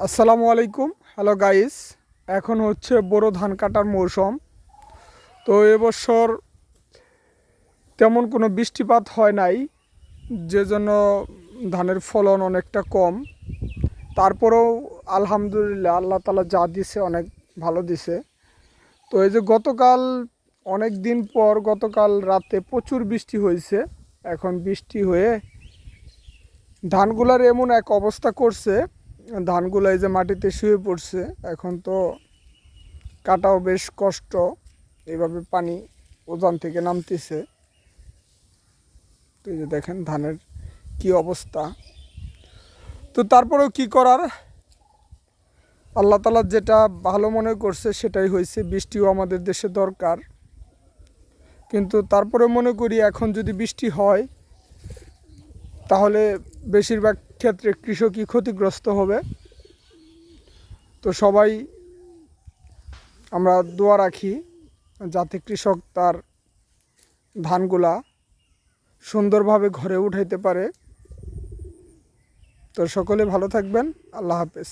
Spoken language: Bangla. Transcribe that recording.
আসসালামু আলাইকুম। হ্যালো গাইস, এখন হচ্ছে বড় ধান কাটার মৌসুম। তো এবছর তেমন কোনো বৃষ্টিপাত হয় নাই যে জন্য ধানের ফলন অনেকটা কম। তারপরেও আলহামদুলিল্লাহ আল্লাহ তালা যা দিছে অনেক ভালো দিছে। তো এই যে গতকাল অনেক দিন পর গতকাল রাতে প্রচুর বৃষ্টি হয়েছে। এখন বৃষ্টি হয়ে ধানগুলার এমন এক অবস্থা করছে ধানগুলো এই যে মাটিতে শুয়ে পড়ছে, এখন তো কাটাও বেশ কষ্ট। এইভাবে পানি ওজন থেকে নামতেছে। তো এই যে দেখেন ধানের কি অবস্থা। তো তারপরেও কি করার? আল্লাহ তালা যেটা ভালো মনে করছে সেটাই হয়েছে, বৃষ্টিও আমাদের দেশে দরকার। কিন্তু তারপরে মনে করি এখন যদি বৃষ্টি হয়, তাহলে বেশিরভাগ ক্ষেত্রে কৃষকই ক্ষতিগ্রস্ত হবে। তো সবাই আমরা দোয়া রাখি যাতে কৃষক তার ধানগুলা সুন্দরভাবে ঘরে উঠাইতে পারে। তো সকলে ভালো থাকবেন। আল্লাহ হাফেজ।